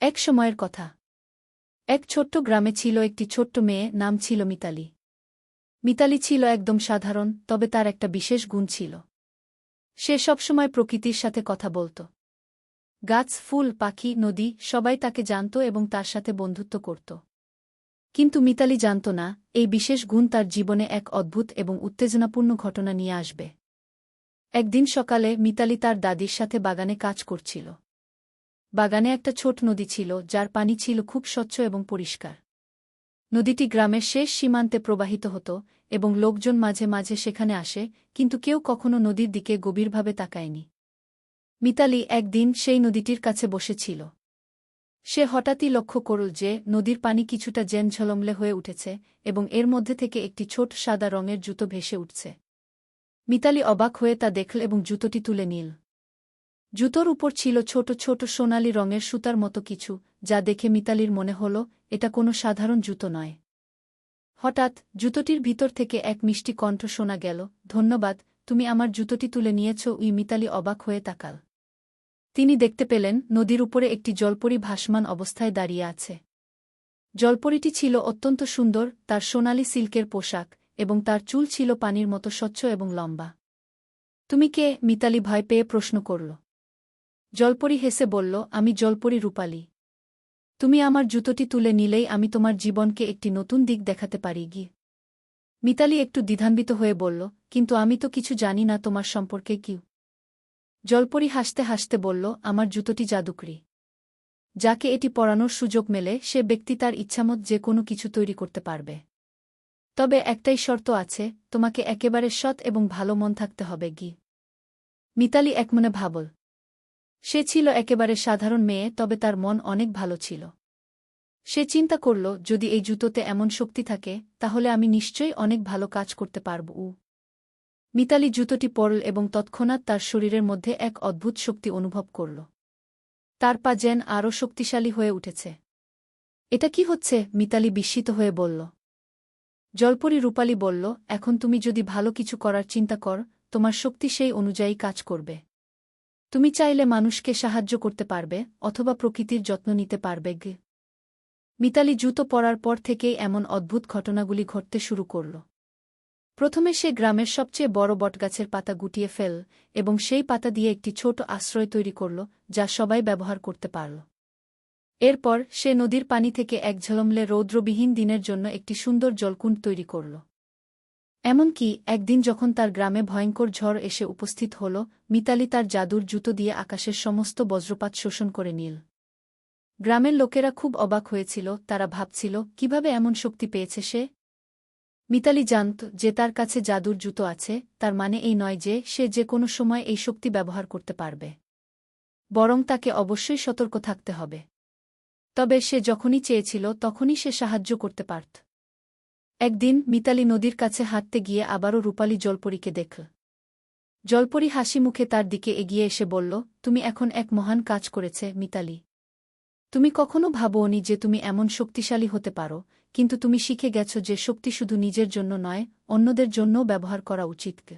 এক সময়ের কথা। এক ছোট্ট গ্রামে ছিল একটি ছোট্ট মেয়ে, নাম ছিল মিতালি। মিতালি ছিল একদম সাধারণ, তবে তার একটা বিশেষ গুণ ছিল। সে সবসময় প্রকৃতির সাথে কথা বলত। গাছ, ফুল, পাখি, নদী, সবাই তাকে জানত এবং তার সাথে বন্ধুত্ব করত। কিন্তু মিতালি জানত না, এই বিশেষ গুণ তার জীবনে এক অদ্ভুত এবং উত্তেজনাপূর্ণ ঘটনা নিয়ে আসবে। একদিন সকালে মিতালি তার দাদির সাথে বাগানে কাজ করছিল। বাগানে একটা ছোট নদী ছিল, যার পানি ছিল খুব স্বচ্ছ এবং পরিষ্কার। নদীটি গ্রামের শেষ সীমান্তে প্রবাহিত হতো এবং লোকজন মাঝে মাঝে সেখানে আসে, কিন্তু কেউ কখনো নদীর দিকে গভীরভাবে তাকায়নি। মিতালি একদিন সেই নদীটির কাছে বসেছিল। সে হঠাৎই লক্ষ্য করল যে নদীর পানি কিছুটা জেন ঝলমলে হয়ে উঠেছে এবং এর মধ্যে থেকে একটি ছোট সাদা রঙের জুতো ভেসে উঠছে। মিতালি অবাক হয়ে তা দেখল এবং জুতোটি তুলে নিল। জুতোর উপর ছিল ছোট ছোট সোনালি রঙের সুতার মতো কিছু, যা দেখে মিতালির মনে হল, এটা কোনো সাধারণ জুতো নয়। হঠাৎ, জুতোটির ভিতর থেকে এক মিষ্টি কণ্ঠ শোনা গেল, ধন্যবাদ, তুমি আমার জুতোটি তুলে নিয়েছ। উই মিতালি অবাক হয়ে তাকাল। তিনি দেখতে পেলেন, নদীর উপরে একটি জলপরি ভাসমান অবস্থায় দাঁড়িয়ে আছে। জলপরিটি ছিল অত্যন্ত সুন্দর, তার সোনালি সিল্কের পোশাক, এবং তার চুল ছিল পানির মতো স্বচ্ছ এবং লম্বা। তুমি কে? মিতালি ভয় পেয়ে প্রশ্ন করল। জলপরি হেসে বলল, আমি জলপরি রূপালী। তুমি আমার জুতোটি তুলে নিলেই আমি তোমার জীবনকে একটি নতুন দিক দেখাতে পারি গি। মিতালি একটু দ্বিধান্বিত হয়ে বলল, কিন্তু আমি তো কিছু জানি না তোমার সম্পর্কে কি জলপরি হাসতে হাসতে বলল, আমার জুতোটি জাদুকরি। যাকে এটি পরানোর সুযোগ মেলে, সে ব্যক্তি তার ইচ্ছামত যে কোনো কিছু তৈরি করতে পারবে। তবে একটাই শর্ত আছে, তোমাকে একেবারে সৎ এবং ভালো মন থাকতে হবে গি। মিতালি একমনে ভাবল সে ছিল একেবারে সাধারণ মেয়ে, তবে তার মন অনেক ভালো ছিল। সে চিন্তা করল, যদি এই জুতোতে এমন শক্তি থাকে, তাহলে আমি নিশ্চয়ই অনেক ভালো কাজ করতে পারব। উ। মিতালি জুতোটি পরল এবং তৎক্ষণাৎ তার শরীরের মধ্যে এক অদ্ভুত শক্তি অনুভব করল। তার পা যেন আরও শক্তিশালী হয়ে উঠেছে। এটা কি হচ্ছে? মিতালি বিস্মিত হয়ে বলল। জলপরি রূপালী বলল, এখন তুমি যদি ভালো কিছু করার চিন্তা কর, তোমার শক্তি সেই অনুযায়ী কাজ করবে। তুমি চাইলে মানুষকে সাহায্য করতে পারবে, অথবা প্রকৃতির যত্ন নিতে পারবে, গে। মিতালি জুতো পরার পর থেকেই এমন অদ্ভুত ঘটনাগুলি ঘটতে শুরু করল। প্রথমে সে গ্রামের সবচেয়ে বড় বটগাছের পাতা গুটিয়ে ফেল, এবং সেই পাতা দিয়ে একটি ছোট আশ্রয় তৈরি করল, যা সবাই ব্যবহার করতে পারল। এরপর সে নদীর পানি থেকে এক ঝলমলে রৌদ্রবিহীন দিনের জন্য একটি সুন্দর জলকুণ্ড তৈরি করল। এমনকি একদিন যখন তার গ্রামে ভয়ঙ্কর ঝড় এসে উপস্থিত হল, মিতালি তার জাদুর জুতো দিয়ে আকাশের সমস্ত বজ্রপাত শোষণ করে নিল। গ্রামের লোকেরা খুব অবাক হয়েছিল, তারা ভাবছিল, কীভাবে এমন শক্তি পেয়েছে সে? মিতালি জানত যে তার কাছে জাদুর জুতো আছে, তার মানে এই নয় যে সে যে কোনো সময় এই শক্তি ব্যবহার করতে পারবে। বরং তাকে অবশ্যই সতর্ক থাকতে হবে। তবে সে যখনই চেয়েছিল, তখনই সে সাহায্য করতে পারত। একদিন মিতালি নদীর কাছে হাঁটতে গিয়ে আবারও রূপালী জলপরীকে দেখল জলপরি হাসি মুখে তার দিকে এগিয়ে এসে বলল, তুমি এখন এক মহান কাজ করেছে, মিতালি। তুমি কখনো ভাবোনি যে তুমি এমন শক্তিশালী হতে পারো, কিন্তু তুমি শিখে গেছ যে শক্তি শুধু নিজের জন্য নয়, অন্যদের জন্যও ব্যবহার করা উচিত।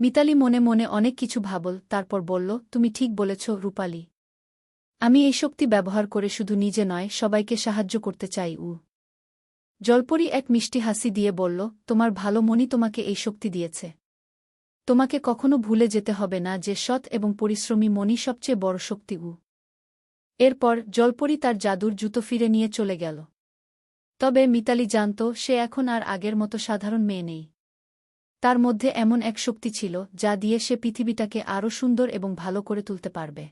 মিতালি মনে মনে অনেক কিছু ভাবল, তারপর বলল, তুমি ঠিক বলেছ, রূপালী। আমি এই শক্তি ব্যবহার করে শুধু নিজে নয়, সবাইকে সাহায্য করতে চাই, উ। জলপরি এক মিষ্টি হাসি দিয়ে বলল, তোমার ভালো মনই তোমাকে এই শক্তি দিয়েছে। তোমাকে কখনো ভুলে যেতে হবে না যে সৎ এবং পরিশ্রমী মনই সবচেয়ে বড় শক্তি উ। এরপর জলপরি তার জাদুর জুতো ফিরে নিয়ে চলে গেল। তবে মিতালি জানত, সে এখন আর আগের মতো সাধারণ মেয়ে নেই। তার মধ্যে এমন এক শক্তি ছিল, যা দিয়ে সে পৃথিবীটাকে আরও সুন্দর এবং ভালো করে তুলতে পারবে।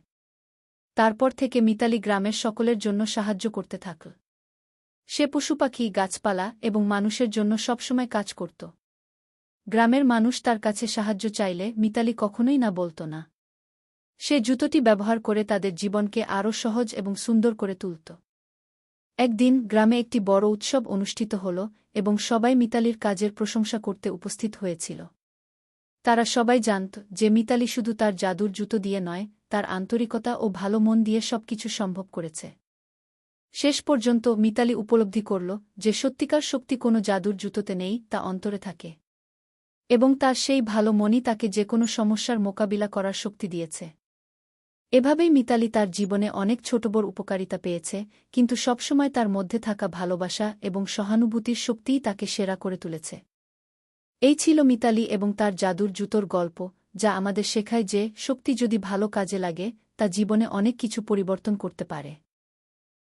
তারপর থেকে মিতালি গ্রামের সকলের জন্য সাহায্য করতে থাকল। সে পশুপাখি গাছপালা এবং মানুষের জন্য সবসময় কাজ করত। গ্রামের মানুষ তার কাছে সাহায্য চাইলে মিতালি কখনোই না বলত না। সে জুতোটি ব্যবহার করে তাদের জীবনকে আরও সহজ এবং সুন্দর করে তুলত। একদিন গ্রামে একটি বড় উৎসব অনুষ্ঠিত হল এবং সবাই মিতালির কাজের প্রশংসা করতে উপস্থিত হয়েছিল। তারা সবাই জানত যে মিতালি শুধু তার জাদুর জুতো দিয়ে নয়, তার আন্তরিকতা ও ভালো মন দিয়ে সবকিছু সম্ভব করেছে। শেষ পর্যন্ত মিতালি উপলব্ধি করল যে সত্যিকার শক্তি কোনো জাদুর জুতোতে নেই, তা অন্তরে থাকে। এবং তার সেই ভালো মনই তাকে যে কোনো সমস্যার মোকাবিলা করার শক্তি দিয়েছে। এভাবেই মিতালি তার জীবনে অনেক ছোট বড় উপকারিতা পেয়েছে, কিন্তু সবসময় তার মধ্যে থাকা ভালোবাসা এবং সহানুভূতির শক্তিই তাকে সেরা করে তুলেছে। এই ছিল মিতালি এবং তার জাদুর জুতোর গল্প, যা আমাদের শেখায় যে শক্তি যদি ভালো কাজে লাগে, তা জীবনে অনেক কিছু পরিবর্তন করতে পারে।